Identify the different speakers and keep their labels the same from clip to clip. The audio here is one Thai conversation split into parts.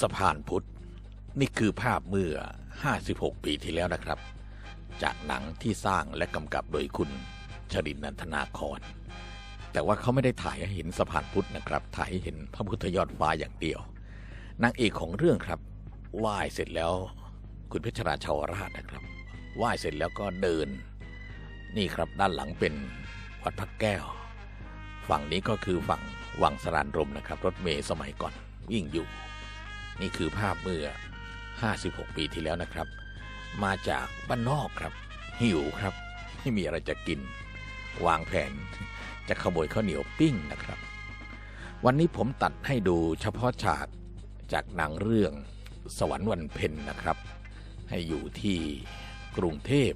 Speaker 1: สะพานพุทธ นี่คือภาพเมื่อ 56 ปีที่แล้วนะครับ จากหนังที่สร้างและกำกับโดยคุณชรินนันทนาครแต่ว่าเขาไม่ได้ถ่ายให้เห็นสะพานพุทธนะครับ ถ่ายให้เห็นพระพุทธยอดฟ้าอย่างเดียวนางเอกของเรื่องครับไหว้เสร็จแล้ว คุณเพชรราชาวราชนะครับไหว้เสร็จแล้วก็เดิน นี่ครับด้านหลังเป็นวัดพระแก้ว ฝั่งนี้ก็คือฝั่งวังสรานรมนะครับ รถเมย์สมัยก่อนวิ่งอยู่ นี่คือภาพเมื่อ 56 ปีที่แล้วนะครับ มาจากบ้านนอกครับ หิวครับ ไม่มีอะไรจะกิน วางแผน จะขโมยข้าวเหนียวปิ้งนะครับ วันนี้ผมตัดให้ดูเฉพาะฉากจากหนังเรื่องสวรรค์วันเพ็ญนะครับ ให้อยู่ที่กรุงเทพ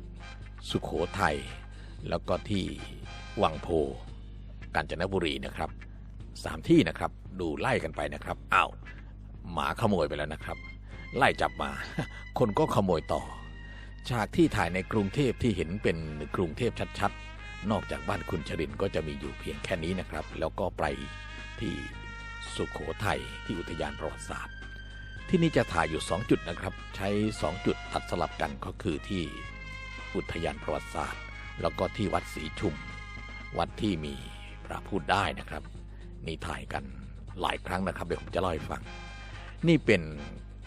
Speaker 1: สุขโขทัยแล้วก็ที่วังโพ กาญจนบุรีนะครับสามที่นะครับ ดูไล่กันไปนะครับอ้าว หมาขโมยไปแล้วนะครับ ไล่จับมา คนก็ขโมยต่อ ฉากที่ถ่ายในกรุงเทพที่เห็นเป็นกรุงเทพชัดๆ นอกจากบ้านคุณชรินก็จะมีอยู่เพียงแค่นี้นะครับ แล้วก็ไปที่สุขโขทัยที่อุทยานประวัติศาสตร์ ที่นี่จะถ่ายอยู่ 2 จุดนะครับ ใช้ 2 จุดตัดสลับกันก็คือที่อุทยานประวัติศาสตร์ แล้วก็ที่วัดศรีชุม วัดที่มีพระพูดได้นะครับนี่ถ่ายกันหลายครั้งนะครับ เดี๋ยวผมจะเล่าให้ฟัง นี่เป็น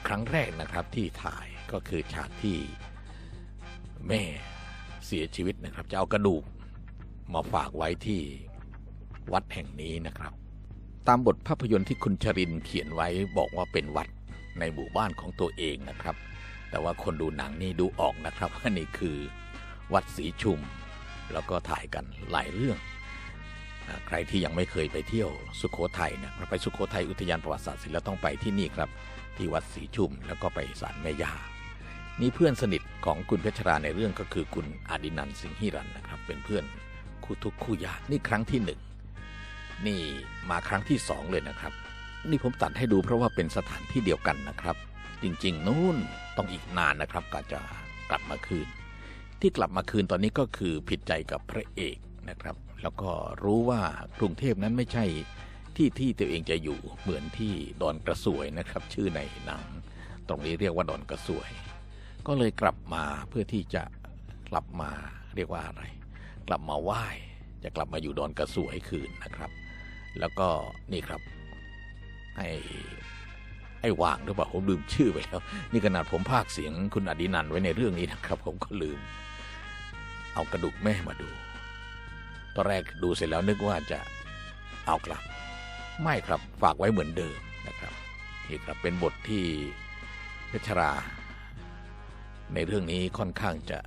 Speaker 1: ครั้งแรกนะครับที่ถ่ายก็คือฉากที่แม่เสียชีวิตนะครับ จะเอากระดูกมาฝากไว้ที่วัดแห่งนี้นะครับ ตามบทภาพยนตร์ที่คุณชรินเขียนไว้บอกว่าเป็นวัดในหมู่บ้านของตัวเองนะครับ แต่ว่าคนดูหนังนี่ดูออกนะครับว่านี่คือวัดศรีชุม แล้วก็ถ่ายกันหลายเรื่อง ใครที่ยังไม่เคยไปเที่ยวสุโขทัยนะไปสุโขทัยอุทยานประวัติศาสตร์เสร็จแล้วต้องไปที่นี่ครับ ที่วัดศรีชุมแล้วก็ไปศาลแม่ย่านี่เพื่อนสนิทของคุณเพชรราในเรื่องก็คือคุณอดินันสิงหิรันนะครับ เป็นเพื่อนคู่ทุกคู่ยากนี่ครั้งที่หนึ่งนี่มาครั้งที่สองเลยนะครับ นี่ผมตัดให้ดูเพราะว่าเป็นสถานที่เดียวกันนะครับ จริงๆนู่นต้องอีกนานนะครับก็จะกลับมาคืน ที่กลับมาคืนตอนนี้ก็คือผิดใจกับพระเอกนะครับ แล้วก็รู้ว่ากรุงเทพนั้นไม่ใช่ที่ที่ตัวเองจะอยู่เหมือนที่ดอนกระสวยนะครับ ชื่อในหนัง ตรงนี้เรียกว่าดอนกระสวย ก็เลยกลับมาเพื่อที่จะกลับมาเรียกว่าอะไร กลับมาไหว้จะกลับมาอยู่ดอนกระสวยคืนนะครับ แล้วก็นี่ครับให้ไอ้ว่างหรือเปล่าผมลืมชื่อไปแล้ว นี่ขนาดผมพากเสียงคุณอดินันไว้ในเรื่องนี้นะครับ ผมก็ลืม เอากระดูกแม่มาดู ตอนแรกดูเสร็จแล้วนึกว่าจะเอากลับ ไม่ครับฝากไว้เหมือนเดิมนะครับนี่ครับเป็นบทที่เพชรา ในเรื่องนี้ค่อนข้างจะ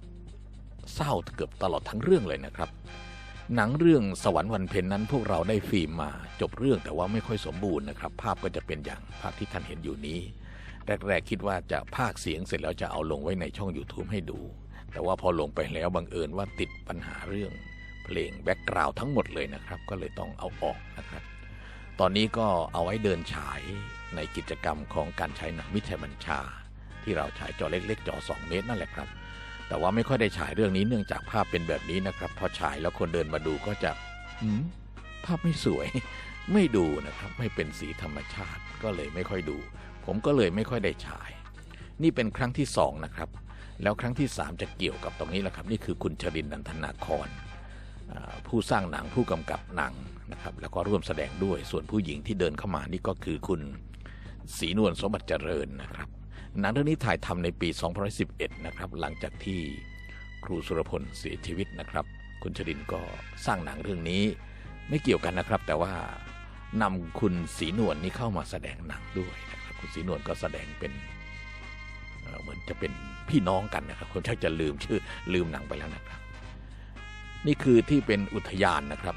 Speaker 1: เศร้าเกือบตลอดทั้งเรื่องเลยนะครับ หนังเรื่องสวรรค์วันเพ็ญนั้นพวกเราได้ฟิล์มมาจบเรื่องแต่ว่าไม่ค่อยสมบูรณ์นะครับ ภาพก็จะเป็นอย่างภาพที่ท่านเห็นอยู่นี้ แรกๆคิดว่าจะพากย์เสียงเสร็จแล้วจะเอาลงไว้ในช่อง YouTube ให้ดู แต่ว่าพอลงไปแล้วบังเอิญว่าติดปัญหาเรื่อง เพลงแบ็กกราวด์ทั้งหมดเลยนะครับ ก็เลยต้องเอาออกนะครับ ตอนนี้ก็เอาไว้เดินฉายในกิจกรรมของการใช้หนังมิตรชัยบัญชา ที่เราฉายจอเล็กๆจอ 2 เมตรนั่นแหละครับ แต่ว่าไม่ค่อยได้ฉายเรื่องนี้เนื่องจากภาพเป็นแบบนี้นะครับ พอฉายแล้วคนเดินมาดูก็จะหืมภาพไม่สวย ไม่ดูนะครับ ไม่เป็นสีธรรมชาติก็เลยไม่ค่อยดู ผมก็เลยไม่ค่อยได้ฉาย นี่เป็นครั้งที่สองนะครับ แล้วครั้งที่สามจะเกี่ยวกับตรงนี้แหละครับ นี่คือคุณชรินนันทนาครอ่า ผู้สร้างหนังผู้กำกับหนังนะครับแล้วก็ร่วมแสดงด้วยส่วนผู้หญิงที่เดินเข้ามานี่ก็คือคุณศรีนวลสมบัติเจริญนะครับ หนังเรื่องนี้ถ่ายทำในปี 2011 นะครับ หลังจากที่ครูสุรพลเสียชีวิตนะครับ คุณชรินก็สร้างหนังเรื่องนี้ไม่เกี่ยวกันนะครับ แต่ว่านำคุณศรีนวลนี่เข้ามาแสดงหนังด้วยนะครับคุณศรีนวลก็แสดงเป็นเเหมือนจะเป็นพี่น้องกันนะครับคนชักจะลืมชื่อลืมหนังไปแล้วนะครับ นี่คือที่เป็นอุทยานนะครับ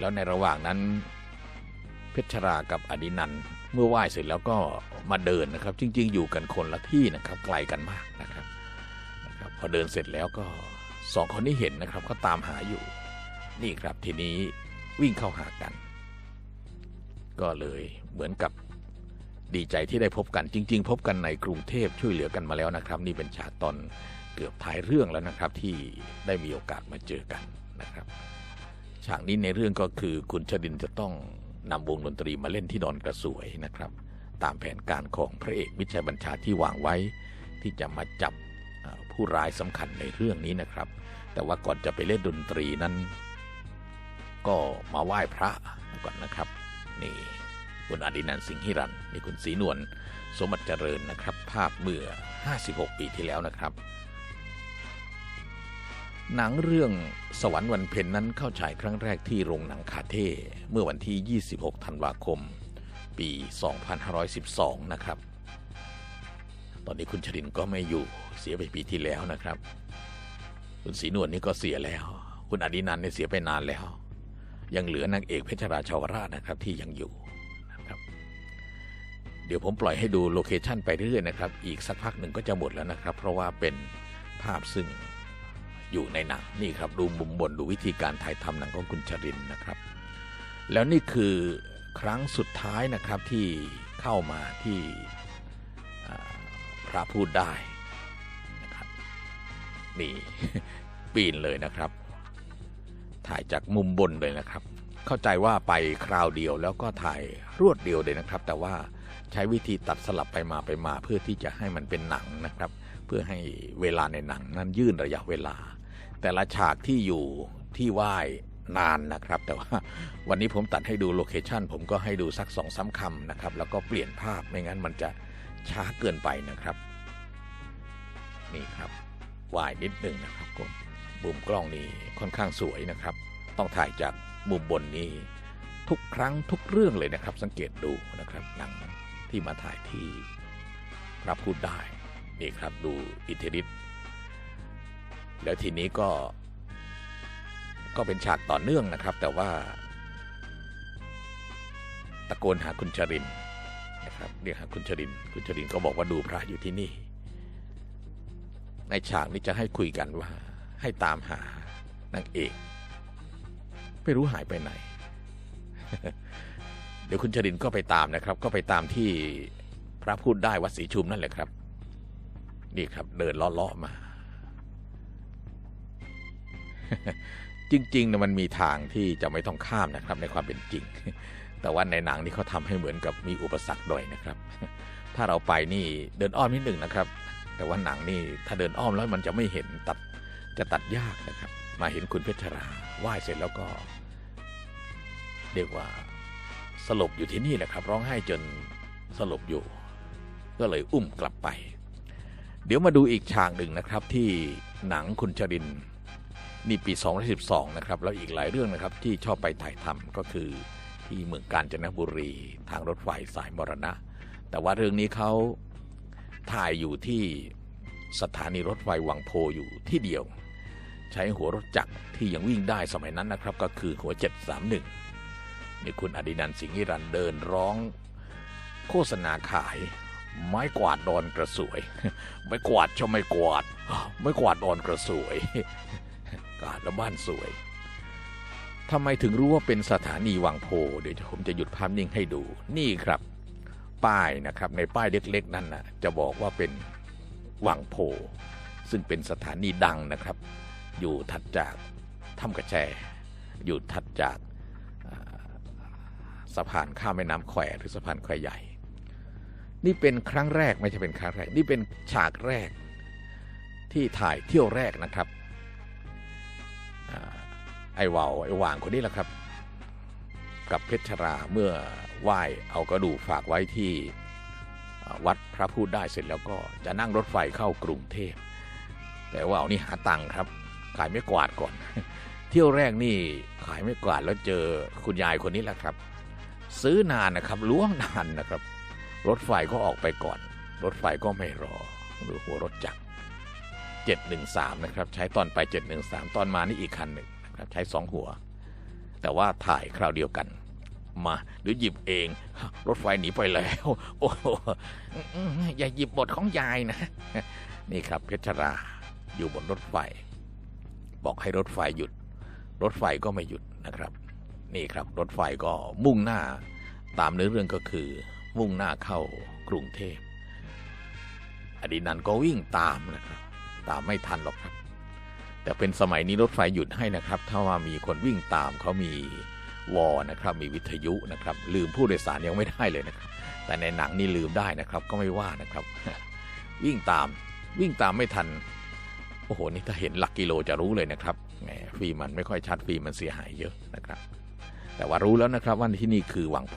Speaker 1: แล้วในระหว่างนั้น เพชรรากับอดินันเมื่อไหว้เสร็จแล้วก็มาเดินนะครับ จริง ๆ อยู่กันคนละที่นะครับ ไกลกันมากนะครับนะครับ พอเดินเสร็จแล้วก็สองคนนี้เห็นนะครับก็ตามหาอยู่ นี่ครับทีนี้วิ่งเข้าหากัน ก็เลยเหมือนกับดีใจที่ได้พบกันจริง ๆ พบกันในกรุงเทพช่วยเหลือกันมาแล้วนะครับ นี่เป็นฉากตอน เกือบท้ายเรื่องแล้วนะครับที่ได้มีโอกาสมาเจอกันนะครับ ฉากนี้ในเรื่องก็คือคุณชดินจะต้องนำวงดนตรีมาเล่นที่ดอนกระสวยนะครับ ตามแผนการของพระเอกมิชัยบัญชาที่วางไว้ ที่จะมาจับผู้ร้ายสำคัญในเรื่องนี้นะครับ แต่ว่าก่อนจะไปเล่นดนตรีนั้น ก็มาไหว้พระก่อนนะครับ นี่คุณอดินันสิงห์ฮิรันนี่คุณศรีนวลสมบัติเจริญนะครับ ภาพเมื่อ 56 ปีที่แล้วนะครับ หนังเรื่องสวรรค์วันเพ็ญนั้นเข้าฉายครั้งแรกที่โรงหนังคาเท่เมื่อวันที่ 26 ธันวาคม ปี 2512 นะครับ ตอนนี้คุณชรินก็ไม่อยู่เสียไปปีที่แล้วนะครับ คุณศรีนวลนี่ก็เสียแล้ว คุณอดินันเนี่ยเสียไปนานแล้ว ยังเหลือนางเอกเพชรราชาวราชนะครับที่ยังอยู่นะครับ เดี๋ยวผมปล่อยให้ดูโลเคชันไปเรื่อยๆนะครับ อีกสักพักหนึ่งก็จะหมดแล้วนะครับ เพราะว่าเป็นภาพซึ่ง อยู่ในหนังนี่ครับดูมุมบนดูวิธีการถ่ายทำหนังของคุณชรินนะครับ แล้วนี่คือครั้งสุดท้ายนะครับที่เข้ามาที่พระพูดได้นะครับนี่ปีนเลยนะครับ ถ่ายจากมุมบนเลยนะครับ เข้าใจว่าไปคราวเดียวแล้วก็ถ่ายรวดเดียวเลยนะครับ แต่ว่าใช้วิธีตัดสลับไปมาไปมาเพื่อที่จะให้มันเป็นหนังนะครับ เพื่อให้เวลาในหนังนั้นยื่นระยะเวลา แต่ละฉากที่อยู่ที่ไหว้นานนะครับ แต่ว่าวันนี้ผมตัดให้ดูโลเคชันผมก็ให้ดูสักสองสามคำนะครับ แล้วก็เปลี่ยนภาพไม่งั้นมันจะช้าเกินไปนะครับ นี่ครับวายนิดหนึ่งนะครับผมมุมกล้องนี่ค่อนข้างสวยนะครับ ต้องถ่ายจากมุมบนนี้ทุกครั้งทุกเรื่องเลยนะครับ สังเกตดูนะครับหนังที่มาถ่ายที่รับพูดได้นี่ครับดูอิทธิฤทธิ์ แล้วทีนี้ก็ ก็เป็นฉากต่อเนื่องนะครับ แต่ว่า ตะโกนหาคุณชรินนะครับเรียกหาคุณชริน คุณชรินก็บอกว่าดูพระอยู่ที่นี่ ในฉากนี้จะให้คุยกันว่า ให้ตามหานางเอกไม่รู้หายไปไหน เดี๋ยวคุณชรินก็ไปตามนะครับ ก็ไปตามที่พระพูดได้วัดศรีชุมนั่นแหละครับ นี่ครับ เดินลาะๆมา จริงๆนี่ยมันมีทางที่จะไม่ต้องข้ามนะครับ ในความเป็นจริง แต่ว่าในหนังนี่เขาทำให้เหมือนกับมีอุปสรรคด้วยนะครับ ถ้าเราไปนี่เดินอ้อมนิดหนึ่งนะครับ แต่ว่าหนังนี่ถ้าเดินอ้อมแล้วมันจะไม่เห็นตัดจะตัดยากนะครับ มาเห็นคุณเพชรราไหว้เสร็จแล้วก็ เรียกว่าสลบอยู่ที่นี่แหละครับ ร้องไห้จนสลบอยู่ ก็เลยอุ้มกลับไป เดี๋ยวมาดูอีกฉากหนึ่งนะครับที่หนังคุณชรินทร์ นี่ปี 2012 นะครับ แล้วอีกหลายเรื่องนะครับที่ชอบไปถ่ายทำก็คือที่เมืองกาญจนบุรี ทางรถไฟสายมรณะ แต่ว่าเรื่องนี้เขาถ่ายอยู่ที่สถานีรถไฟวังโพอยู่ที่เดียว ใช้หัวรถจักรที่ยังวิ่งได้สมัยนั้นนะครับ ก็คือหัว 731 นี่คุณอดินันสิงห์รันเดินร้อง โฆษณาขายไม้กวาดดอนกระสวย ไม้กวาดชมไม้กวาด ไม้กวาดดอนกระสวย แล้วบ้านสวยทำไมถึงรู้ว่าเป็นสถานีวังโพ เดี๋ยวผมจะหยุดภาพนิ่งให้ดู นี่ครับ ป้ายนะครับ ในป้ายเล็กๆ นั่นนะจะบอกว่าเป็นวังโพ ซึ่งเป็นสถานีดังนะครับ อยู่ถัดจากถ้ำกระแจ อยู่ถัดจากสะพานข้ามแม่น้ำแควหรือสะพานแควใหญ่ นี่เป็นครั้งแรกไม่ใช่เป็นครั้งแรก นี่เป็นฉากแรกที่ถ่ายเที่ยวแรกนะครับ ไอ้วาวไอ้ว่างคนนี้แหละครับ กับเพชรราเมื่อไหว้เอากระดูกฝากไว้ที่วัดพระพูดได้เสร็จแล้วก็จะนั่งรถไฟเข้ากรุงเทพ แต่ว่าเอานี่หาตังค์ครับ ขายไม่กวาดก่อน เที่ยวแรกนี่ขายไม่กวาดแล้วเจอคุณยายคนนี้แหละครับ ซื้อนานนะครับล้วงนานนะครับ รถไฟก็ออกไปก่อน รถไฟก็ไม่รอดูหัวรถจักร 713 นะครับ ใช้ตอนไป 713 ตอนมานี่อีกคันหนึ่งนะครับใช้สองหัว แต่ว่าถ่ายคราวเดียวกัน มาหรือหยิบเอง รถไฟหนีไปแล้ว โอ้โหอย่าหยิบบทของยายนะ นี่ครับเพชรราอยู่บนรถไฟ บอกให้รถไฟหยุด รถไฟก็ไม่หยุดนะครับ นี่ครับรถไฟก็มุ่งหน้า ตามเนื้อเรื่องก็คือ มุ่งหน้าเข้ากรุงเทพอดีนันก็วิ่งตามนะครับ ตามไม่ทันหรอกครับ แต่เป็นสมัยนี้รถไฟหยุดให้นะครับ ถ้าว่ามีคนวิ่งตามเขามีวอนะครับมีวิทยุนะครับ ลืมผู้โดยสารยังไม่ได้เลยนะครับ แต่ในหนังนี่ลืมได้นะครับ ก็ไม่ว่านะครับ วิ่งตามวิ่งตามไม่ทันโอ้โหนี่ถ้าเห็นหลักกิโลจะรู้เลยนะครับแหมฟิล์มมันไม่ค่อยชัดฟิล์มมันเสียหายเยอะนะครับ แต่ว่ารู้แล้วนะครับว่าที่นี่คือวังโพ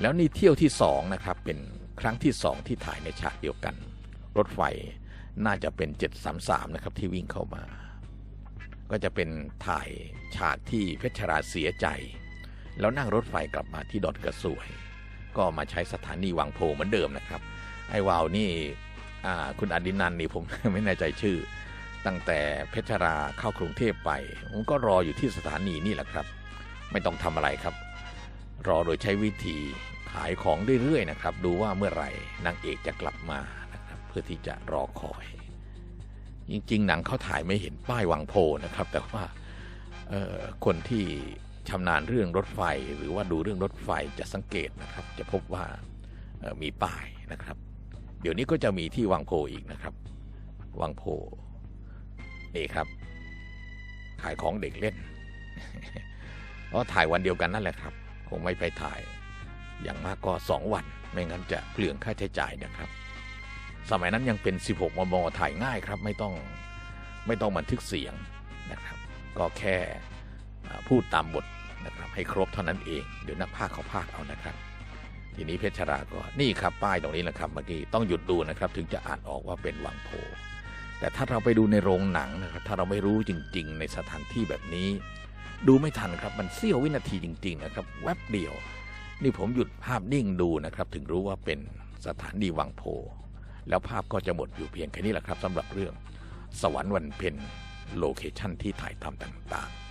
Speaker 1: แล้วนี่เที่ยวที่สองนะครับเป็นครั้งที่สองที่ถ่ายในฉากเดียวกัน รถไฟ น่าจะเป็น 733 นะครับ ที่วิ่งเข้ามา ก็จะเป็นถ่ายฉากที่เพชรราเสียใจ แล้วนั่งรถไฟกลับมาที่ดอนกระสวย ก็มาใช้สถานีวังโพเหมือนเดิมนะครับ ไอ้วาวนี่คุณอดินันท์นี่ผมไม่แน่ใจชื่อ ตั้งแต่เพชรราเข้ากรุงเทพไปผมก็รออยู่ที่สถานีนี่แหละครับ ไม่ต้องทำอะไรครับ รอโดยใช้วิธีขายของเรื่อยๆนะครับ ดูว่าเมื่อไหร่นางเอกจะกลับมา เพื่อที่จะรอคอย จริง ๆ หนังเขาถ่ายไม่เห็นป้ายวังโพนะครับ แต่ว่าคนที่ชำนาญเรื่องรถไฟ หรือว่าดูเรื่องรถไฟจะสังเกตนะครับ จะพบว่ามีป้ายนะครับ เดี๋ยวนี้ก็จะมีที่วังโพอีกนะครับ วังโพนี่ครับ ขายของเด็กเล่นเพราะถ่ายวันเดียวกันนั่นแหละครับ คงไม่ไปถ่าย อย่างมากก็2วัน ไม่งั้นจะเปลืองค่าใช้จ่ายนะครับ สมัยนั้นยังเป็น 16 มม ถ่ายง่ายครับ ไม่ต้องไม่ต้องบันทึกเสียงนะครับ ก็แค่พูดตามบทนะครับ ให้ครบเท่านั้นเอง เดี๋ยวนักพากย์เขาพากย์เอานะครับ ทีนี้เพชรราก็นี่ครับป้ายตรงนี้แหละครับเมื่อกี้ต้องหยุดดูนะครับ ถึงจะอ่านออกว่าเป็นวังโพ แต่ถ้าเราไปดูในโรงหนังนะครับ ถ้าเราไม่รู้จริง ๆ ในสถานที่แบบนี้ ดูไม่ทันครับมันเสี้ยววินาทีจริง ๆ นะครับ แวบเดียว นี่ผมหยุดภาพนิ่งดูนะครับ ถึงรู้ว่าเป็นสถานีวังโพ แล้วภาพก็จะหมดอยู่เพียงแค่นี้แหละครับสำหรับเรื่อง สวรรค์วันเพ็ญโลเคชั่นที่ถ่ายทำต่างๆ